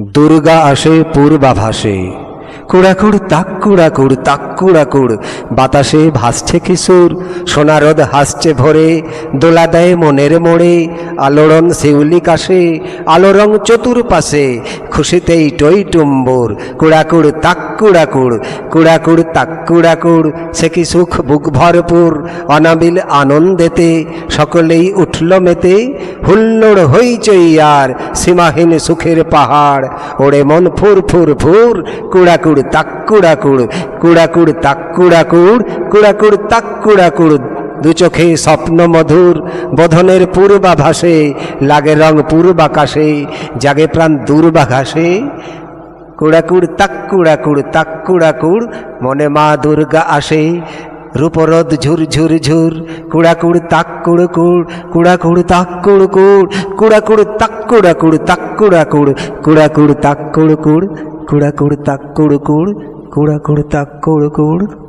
দুর্গা আসে, পূর্বাভাসে। কুড়াকুড়, তাক কুড়াকুড় তাক কুড়াকুড়, বাতাসে ভাসছে কিশোর সোনারদ হাসছে ভরে, দোলা দেয় মনের মোড়ে, আলোড়ন শিউলি কাশে আলোরং চতুর্পাশে, খুশিতেই টই টুম্বর, কুড়াকুড়, তাক কুড়াকুড় কুড়াকুড়, তাক কুড়াকুড়, সে কি সুখ, বুক ভরপুর, অনাবিল আনন্দেতে, সকলেই উঠল মেতে হুল্লোড় হইচই আর সীমাহীন সুখের পাহাড়। ওড়ে মন ফুর ফুর ফুর, কুড়াকুড় তাক কুড়াকুড় কুড়াকুড় তাক কুড়াকুড় কুড়াকুড় তাক কুড়াকুড়, দু চোখে স্বপ্ন মধুর, বোধনের পূর্বাভাসে, লাগে রং পূর্বাকাশে, জাগে প্রাণ দূর্বাঘাসে। কুড়াকুড় তাক কুড়াকুড় তাক কুড়াকুড়, মনে মা দুর্গা আসে রূপরদ ঝুর ঝুর ঝুর, কুড়াকুড় তাক কুড় কুড়, কুড়াকুড় তাক কুড় কুড়, কুড়াকুড় তাক কুড়াকুড় তাক কুড়াকুড় কুড়াকুড় তাক কুড় কুড়, কুড়াকুড় তাক কুড় কুড়, কুড়াকুড় তাক কুড় কুড়।